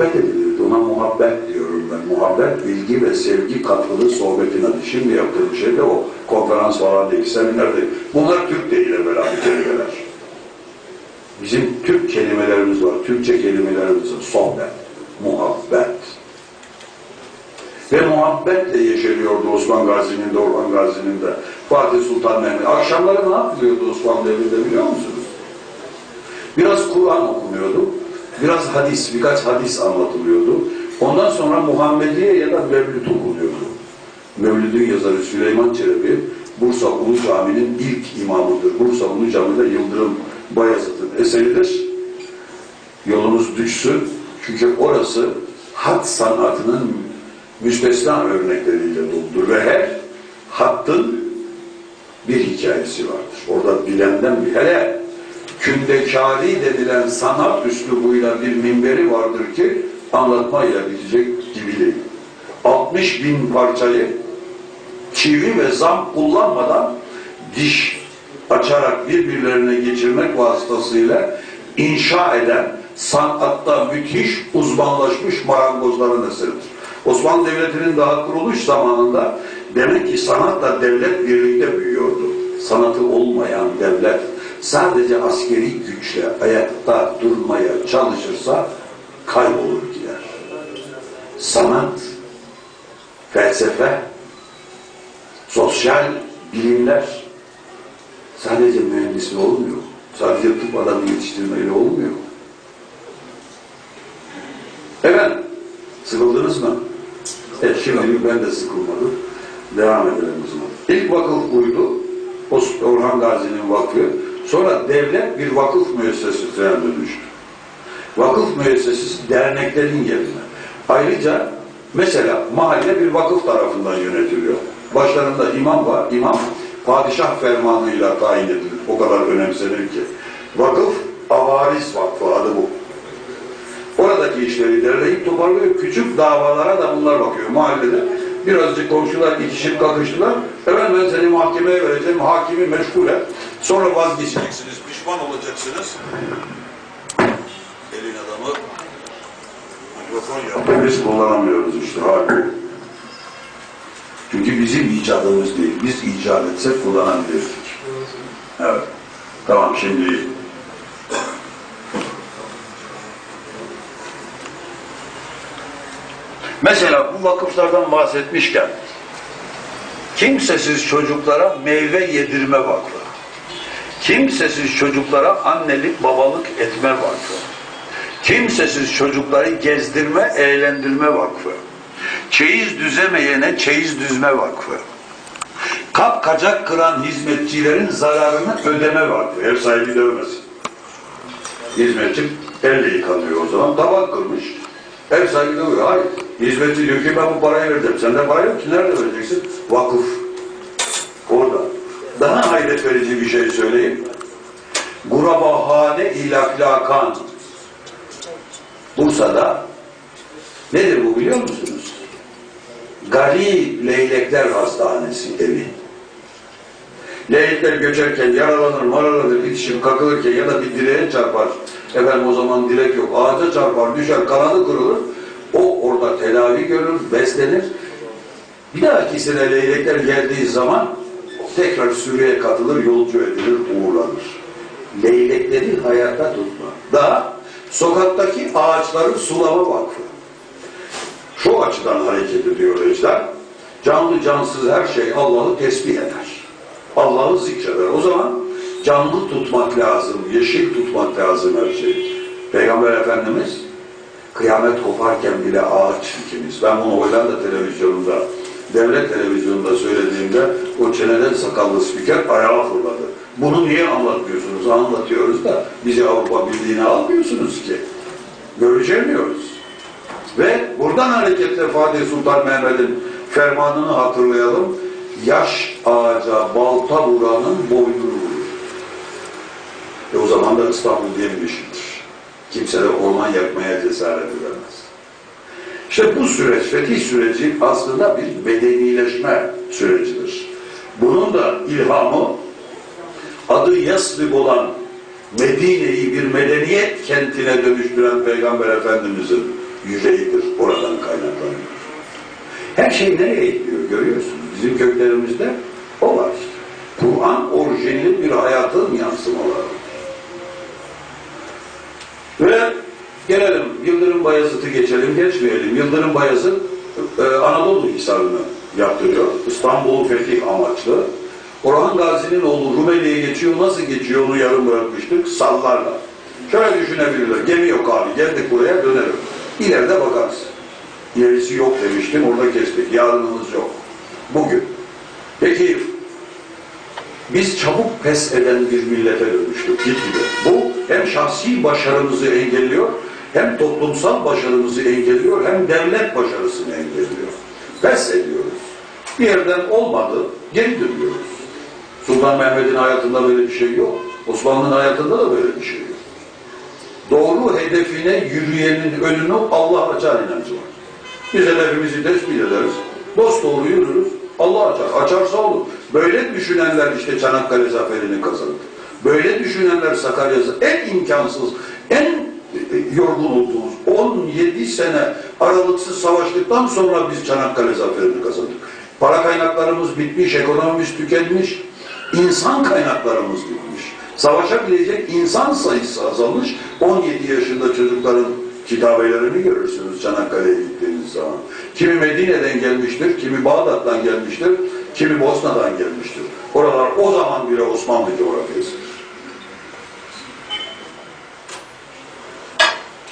sohbet edilirdi. Ona muhabbet diyorum ben. Muhabbet, bilgi ve sevgi katkılı sohbetin adı. Şimdi yaptığım şey de o. Konferans falan değil, seminer değil. Bunlar Türk değil evvela bir kelimeler. Bizim Türk kelimelerimiz var. Türkçe kelimelerimiz var. Sohbet, muhabbet. Ve muhabbetle yeşeriyordu Osman Gazi'nin de, Orhan Gazi'nin de, Fatih Sultan Mehmet. Akşamları ne yapılıyordu Osmanlı devrinde biliyor musunuz? Biraz Kur'an okunuyordu, biraz hadis, birkaç hadis anlatılıyordu. Ondan sonra Muhammediye ya da Mevlüt okunuyordu. Mevlüt'ün yazarı Süleyman Çelebi, Bursa Ulu Cami'nin ilk imamıdır. Bursa Ulu Cami'de Yıldırım Bayezid'in eseridir. Yolunuz düşsün. Çünkü orası hat sanatının müstesna örnekleriyle doludur ve her hattın bir hikayesi vardır. Orada bilenden bir hele kündekari denilen sanat üslubuyla bir minberi vardır ki anlatmayla bitecek gibi değil. 60 bin parçayı çivi ve zam kullanmadan diş açarak birbirlerine geçirmek vasıtasıyla inşa eden sanatta müthiş uzmanlaşmış marangozların eseridir. Osmanlı Devleti'nin daha kuruluş zamanında demek ki sanatla devlet birlikte büyüyordu. Sanatı olmayan devlet sadece askeri güçle ayakta durmaya çalışırsa kaybolur gider. Sanat, felsefe, sosyal bilimler sadece mühendisle olmuyor. Sadece tıp adamı yetiştirmeyle olmuyor. Evet, sıkıldınız mı? Evet, şimdi ben de sıkılmadım. Devam edelim o zaman. İlk vakıf buydu. Orhan Gazi'nin vakfı. Sonra devlet bir vakıf müessesesine dönüştü. Vakıf müessesesi derneklerin yerine. Ayrıca mesela mahalle bir vakıf tarafından yönetiliyor. Başlarında imam var. İmam padişah fermanıyla tayin edilir. O kadar önemsenir ki. Vakıf avaris vakfı adı bu. Oradaki işleri derleyip toparlıyor. Küçük davalara da bunlar bakıyor. Mahallede birazcık komşular itişip kakıştılar. Efendim ben seni mahkemeye vereceğim. Hakimi meşgul et. Sonra vazgeçeceksiniz. Pişman olacaksınız. Elin adamı mikrofon yaptı. Biz kullanamıyoruz işte. Halbuki. Çünkü bizim icadımız değil. Biz icat etsek kullanabilirdik. Evet. Tamam şimdi Mesela bu vakıflardan bahsetmişken kimsesiz çocuklara meyve yedirme vakfı, kimsesiz çocuklara annelik babalık etme vakfı, kimsesiz çocukları gezdirme eğlendirme vakfı, çeyiz düzemeyene çeyiz düzme vakfı, kap kacak kıran hizmetçilerin zararını ödeme vakfı, ev sahibi dövmesin. Hizmetçi elle yıkanıyor o zaman, tabak kırmış, Ev sahibi de diyor, hayır. Hizmetçi diyor ki ben bu parayı vereceğim. Sende para yok ki nerede vereceksin? Vakıf. Hayret verici bir şey söyleyeyim. Gurabahane ilaklakan. Bursa'da nedir bu biliyor musunuz? Garip Leylekler Hastanesi evi. Leylekler göçerken yaralanır, maralanır, itişip kakılırken ya da bir direğe çarpar. Efendim o zaman direk yok. Ağaca çarpar, düşer, kanadı kırılır. O orada tedavi görür, beslenir. Bir dahaki sene leylekler geldiği zaman tekrar sürüye katılır, yolcu edilir, uğurlanır. Leylekleri hayatta tutma. Daha sokaktaki ağaçları sulama vakfı. Şu açıdan hareket ediyor işte. Canlı cansız her şey Allah'ı tesbih eder. Allah'ı zikreder. O zaman canlı tutmak lazım, yeşil tutmak lazım her şeyi. Peygamber Efendimiz kıyamet koparken bile ağaç ikimiz. Ben bunu Hollanda televizyonunda, devlet televizyonunda söylediğimde o çeneden sakallı spiker ayağa fırladı. Bunu niye anlatmıyorsunuz? Anlatıyoruz da bizi Avrupa Birliği'ne almıyorsunuz ki. Görüşemiyoruz. Ve buradan hareketle Fatih Sultan Mehmet'in fermanını hatırlayalım. Yaş ağaca balta vuranın boynunu vurur. E o zaman da İstanbul diye bir işittir. Kimse de orman yakmaya cesaret edemez. İşte bu süreç, fetih süreci aslında bir medenileşme sürecidir. Bunun da ilhamı adı Yasrib olan Medine'yi bir medeniyet kentine dönüştüren Peygamber Efendimiz'in yüzeyidir. Oradan kaynaklanıyor. Her şey nereye gidiyor görüyorsunuz. Bizim köklerimizde o var işte. Kur'an orijinli bir hayatın yansımaları. Ve gelelim Yıldırım Bayezid'i geçelim, geçmeyelim. Yıldırım Bayezid e, Anadolu Hisarı'nı yaptırıyor. İstanbul fetih amaçlı. Orhan Gazi'nin oğlu Rumeli'ye geçiyor. Nasıl geçiyor onu yarım bırakmıştık. Sallarla. Şöyle düşünebilirler. Gemi yok abi. Geldik buraya dönerim. İleride bakarız. İlerisi yok demiştim. Orada kestik. Yarınımız yok. Bugün. Peki biz çabuk pes eden bir millete dönüştük gitgide. Bu hem şahsi başarımızı engelliyor, hem toplumsal başarımızı engelliyor, hem devlet başarısını engelliyor. Pes ediyoruz. Bir yerden olmadı, geri dönüyoruz. Sultan Mehmet'in hayatında böyle bir şey yok. Osmanlı'nın hayatında da böyle bir şey yok. Doğru hedefine yürüyenin önünü Allah açar inancı var. Biz hedefimizi tespit ederiz. Dost doğru yürürüz. Allah açar. Açarsa olur. Böyle düşünenler işte Çanakkale zaferini kazandı. Böyle düşünenler Sakarya'sı en imkansız, en yorgun olduğumuz 17 sene aralıksız savaştıktan sonra biz Çanakkale zaferini kazandık. Para kaynaklarımız bitmiş, ekonomimiz tükenmiş, insan kaynaklarımız bitmiş. Savaşabilecek insan sayısı azalmış. 17 yaşında çocukların kitabelerini görürsünüz Çanakkale'ye gittiğiniz zaman. Kimi Medine'den gelmiştir, kimi Bağdat'tan gelmiştir, kimi Bosna'dan gelmiştir. Oralar o zaman bile Osmanlı coğrafyasıdır.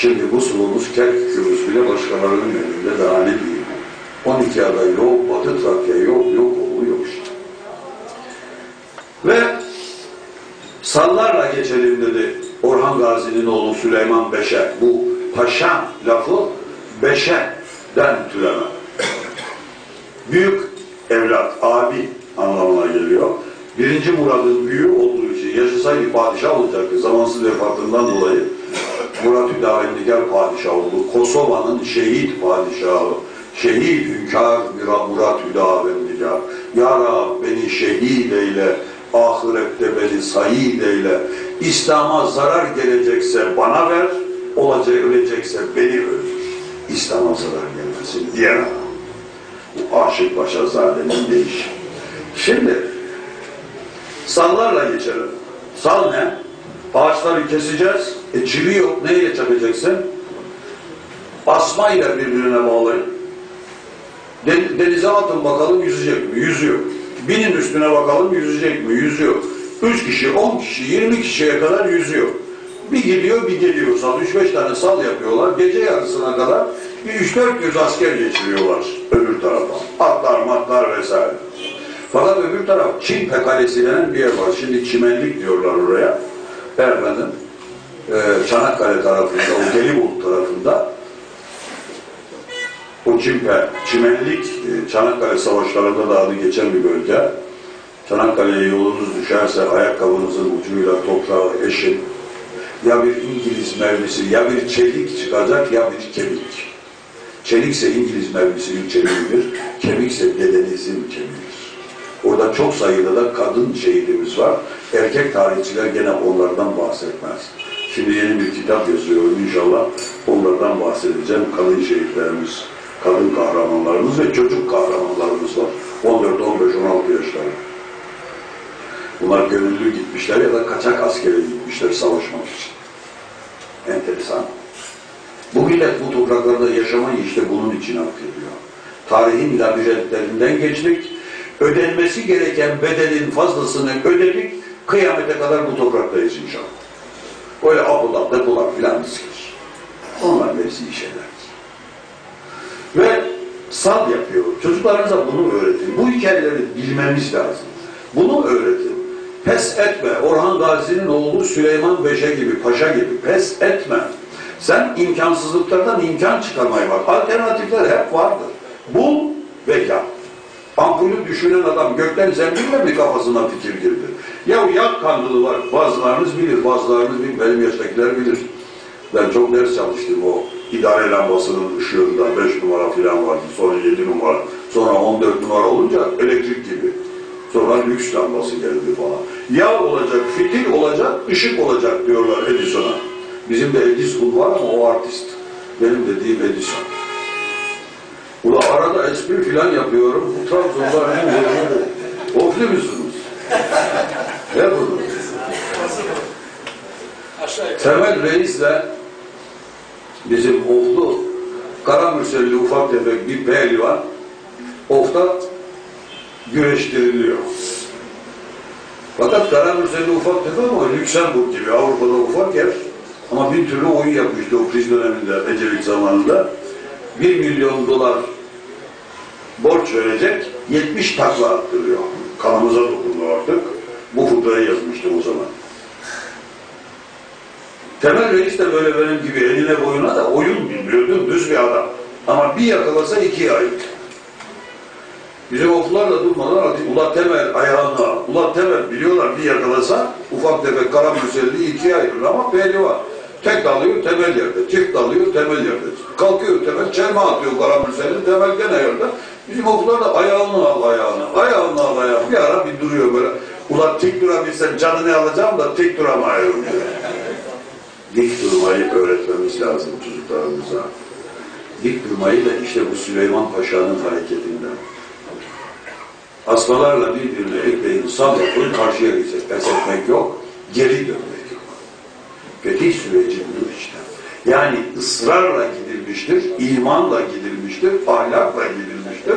Şimdi bu sulumuz Kerkük'ümüz bile başkalarının önünde daha ne diyeyim. 12 aday yok, Batı Trakya yok, yok oğlu yok işte. Ve sallarla geçelim dedi Orhan Gazi'nin oğlu Süleyman Beşer. Bu paşa lafı Beşer'den türeme. Büyük evlat, abi anlamına geliyor. Birinci Murad'ın büyüğü olduğu için yaşasaydı padişah olacaktı. Zamansız vefatından dolayı Murat Hüdavendigar padişah oldu. Kosova'nın şehit padişahı. Şehit hünkâr Murat Hüdavendigar. Ya Rab beni şehit eyle, ahirette beni sayid eyle. İslam'a zarar gelecekse bana ver, olacak ölecekse beni öldür. İslam'a zarar gelmesin diyemem. Bu Aşık Paşa Zade'nin deyişi. Şimdi sallarla geçelim. Sal ne? Ağaçları keseceğiz. E çivi yok. Neyle çakacaksın? Asmayla birbirine bağlayın. Den- Denize atın bakalım yüzecek mi? Yüzüyor. Binin üstüne bakalım yüzecek mi? Yüzüyor. Üç kişi, on kişi, yirmi kişiye kadar yüzüyor. Bir gidiyor, bir geliyor sal. Üç beş tane sal yapıyorlar. Gece yarısına kadar bir üç dört yüz asker geçiriyorlar öbür tarafa. Atlar, matlar vesaire. Fakat öbür taraf Çimpe Kalesi denen bir yer var. Şimdi çimenlik diyorlar oraya. Efendim, e, Çanakkale tarafında, o Gelibolu tarafında o Çimpe, çimenlik e, Çanakkale savaşlarında da adı geçen bir bölge. Çanakkale'ye yolunuz düşerse ayakkabınızın ucuyla toprağı eşin. Ya bir İngiliz mermisi, ya bir çelik çıkacak ya bir kemik. Çelikse İngiliz mermisinin çeliğidir, kemikse dedenizin kemiğidir. Orada çok sayıda da kadın şehidimiz var. Erkek tarihçiler gene onlardan bahsetmez. Şimdi yeni bir kitap yazıyorum inşallah. Onlardan bahsedeceğim. Kadın şehitlerimiz, kadın kahramanlarımız ve çocuk kahramanlarımız var. 14, 15, 16 yaşları. Bunlar gönüllü gitmişler ya da kaçak askere gitmişler savaşmak için. Enteresan. Bu millet bu topraklarda yaşamayı işte bunun için hak ediyor. Tarihin labirentlerinden geçtik. Ödenmesi gereken bedelin fazlasını ödedik. Kıyamete kadar bu topraktayız inşallah. Böyle apılar, depolar filan dizilir. Onlar hepsi şeyler. Ve sal yapıyor. Çocuklarınıza bunu öğretin. Bu hikayeleri bilmemiz lazım. Bunu öğretin. Pes etme. Orhan Gazi'nin oğlu Süleyman Beşe gibi, paşa gibi pes etme. Sen imkansızlıklardan imkan çıkarmaya bak. Alternatifler hep vardır. Bul ve yap. Ampulü düşünen adam gökten zembille mi kafasına fikir girdi? Ya yak kandılı var. Bazılarınız bilir, bazılarınız bilir. Benim yaştakiler bilir. Ben çok ders çalıştım o idare lambasının ışığında 5 numara falan vardı. Sonra 7 numara. Sonra 14 numara olunca elektrik gibi. Sonra lüks lambası geldi falan. Yağ olacak, fitil olacak, ışık olacak diyorlar Edison'a. Bizim de Edison var ama o artist. Benim dediğim Edison. Ula arada espri filan yapıyorum. Bu Trabzonlar hem de ofli musunuz? Ne bu? Temel Reis'le bizim oflu Karamürselli ufak tefek bir pehlivan ofta güreştiriliyor. Fakat Karamürselli ufak tefek ama Lüksemburg gibi Avrupa'da ufak yer ama bir türlü oyun yapmıştı o kriz döneminde Ecevit zamanında. 1 milyon dolar borç verecek 70 takla attırıyor. Kanımıza dokundu artık. Bu fıkrayı yazmıştım o zaman. Temel Reis de böyle benim gibi eline boyuna da oyun bilmiyor, dümdüz bir adam. Ama bir yakalasa ikiye ayırt. Bizim okullarla durmadan hadi Ula Temel ayağına, Ula Temel biliyorlar bir yakalasa ufak tefek kara müselli ikiye ayırır ama pehlivan. Tek dalıyor temel yerde, çift dalıyor temel yerde. Kalkıyor temel, çelme atıyor kara müselli, temel gene yerde. Bizim okullar ayağını al ayağını, ayağını al ayağını. Bir ara bir duruyor böyle. Ula tik durabilsem canını alacağım da tik duramıyorum diyor dik durmayı öğretmemiz lazım çocuklarımıza. Dik durmayı da işte bu Süleyman Paşa'nın hareketinden. Asmalarla birbirine ekleyin, yapın, karşıya gidecek. Pes etmek yok, geri dönmek. Fetih süreci budur işte. Yani ısrarla gidilmiştir, imanla gidilmiştir, ahlakla gidilmiştir.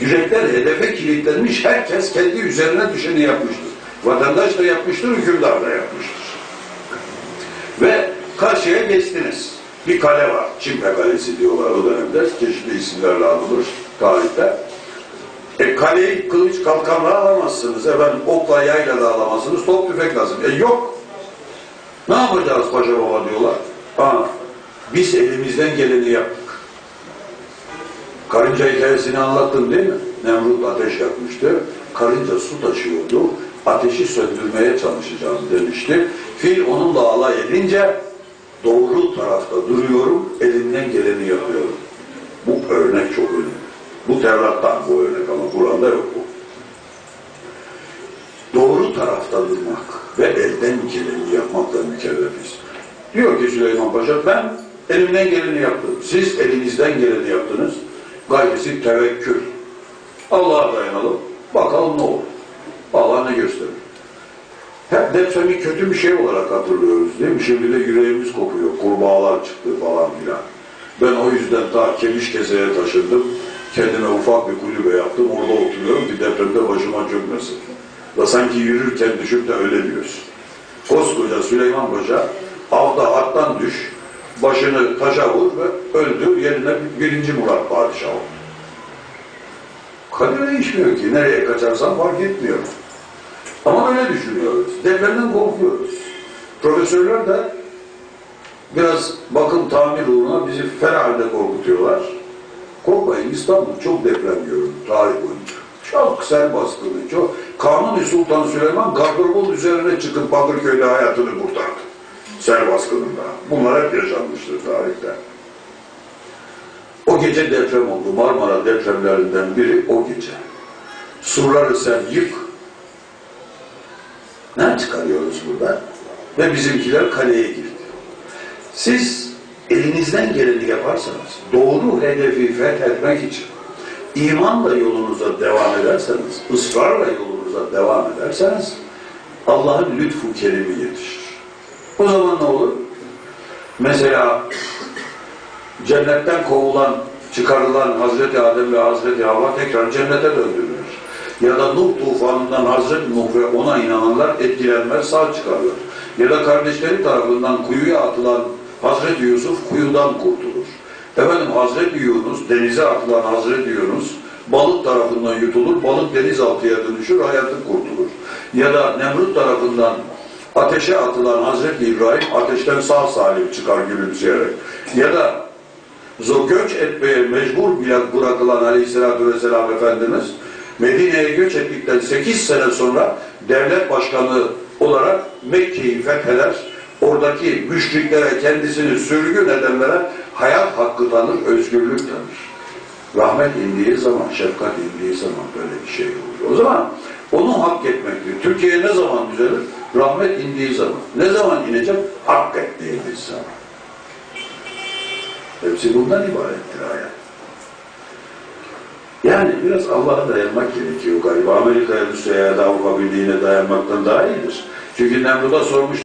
Yürekler hedefe kilitlenmiş, herkes kendi üzerine düşeni yapmıştır. Vatandaş da yapmıştır, hükümdar da yapmıştır. Ve karşıya geçtiniz. Bir kale var. Çimpe Kalesi diyorlar o dönemde. Çeşitli isimlerle anılır tarihte. E kaleyi kılıç kalkanla alamazsınız. Efendim okla yayla da alamazsınız. Top tüfek lazım. E yok. Ne yapacağız paşa baba diyorlar. Ha, biz elimizden geleni yaptık. Karınca hikayesini anlattım değil mi? Nemrut ateş yakmıştı. Karınca su taşıyordu. Ateşi söndürmeye çalışacağım demişti. Fil onunla alay edince doğru tarafta duruyorum, elimden geleni yapıyorum. Bu örnek çok önemli. Bu Tevrat'tan bu örnek ama Kur'an'da yok bu. Tarafta durmak ve elden geleni yapmakla mükellefiz. Diyor ki Süleyman Paşa ben elimden geleni yaptım. Siz elinizden geleni yaptınız. Gayrisi tevekkül. Allah'a dayanalım. Bakalım ne olur. Allah ne gösterir. Hep depremi kötü bir şey olarak hatırlıyoruz değil mi? Şimdi de yüreğimiz kopuyor. Kurbağalar çıktı falan filan. Ben o yüzden ta Kemişkese'ye taşındım. Kendime ufak bir kulübe yaptım. Orada oturuyorum ki depremde başıma çökmesin. Ve sanki yürürken düşüp de öyle diyorsun. Koskoca Süleyman Paşa avda attan düş, başını taşa vur ve öldü. Yerine birinci Murat Padişah oldu. Kadir değişmiyor ki. Nereye kaçarsan fark etmiyor. Ama öyle düşünüyoruz. Depremden korkuyoruz. Profesörler de biraz bakım tamir uğruna bizi herhalde korkutuyorlar. Korkmayın İstanbul çok deprem gördü tarih boyunca. Çok baskını, çok. Kanuni Sultan Süleyman gardırobun üzerine çıkıp Bakırköy'de hayatını kurtardı. Sel baskınında. Bunlar hep yaşanmıştır tarihte. O gece deprem oldu. Marmara depremlerinden biri o gece. Surları sen yık. Ne çıkarıyoruz burada? Ve bizimkiler kaleye girdi. Siz elinizden geleni yaparsanız, doğru hedefi fethetmek için imanla yolunuza devam ederseniz, ısrarla yolunuza devam ederseniz Allah'ın lütfu kerimi yetişir. O zaman ne olur? Mesela cennetten kovulan, çıkarılan Hazreti Adem ve Hazreti Havva tekrar cennete döndürülür. Ya da Nuh tufanından Hazreti Nuh ve ona inananlar etkilenmez, sağ çıkarlar. Ya da kardeşleri tarafından kuyuya atılan Hazreti Yusuf kuyudan kurtulur. Efendim Hazreti Yunus, denize atılan Hazreti Yunus balık tarafından yutulur, balık denizaltıya dönüşür, hayatı kurtulur. Ya da Nemrut tarafından ateşe atılan Hazreti İbrahim ateşten sağ salim çıkar gülümseyerek. Ya da göç etmeye mecbur bırakılan aleyhissalatü vesselam Efendimiz Medine'ye göç ettikten 8 sene sonra devlet başkanı olarak Mekke'yi fetheder. Oradaki müşriklere kendisini sürgün edenlere hayat hakkı tanır, özgürlük tanır. Rahmet indiği zaman, şefkat indiği zaman böyle bir şey olur. O zaman onu hak etmektir. Türkiye ne zaman düzelir? Rahmet indiği zaman. Ne zaman inecek? Hak ettiğimiz zaman. Hepsi bundan ibarettir hayat. Yani biraz Allah'a dayanmak gerekiyor galiba. Amerika'ya, Rusya'ya, Avrupa Birliği'ne dayanmaktan daha iyidir. Çünkü Nemrut'a sormuş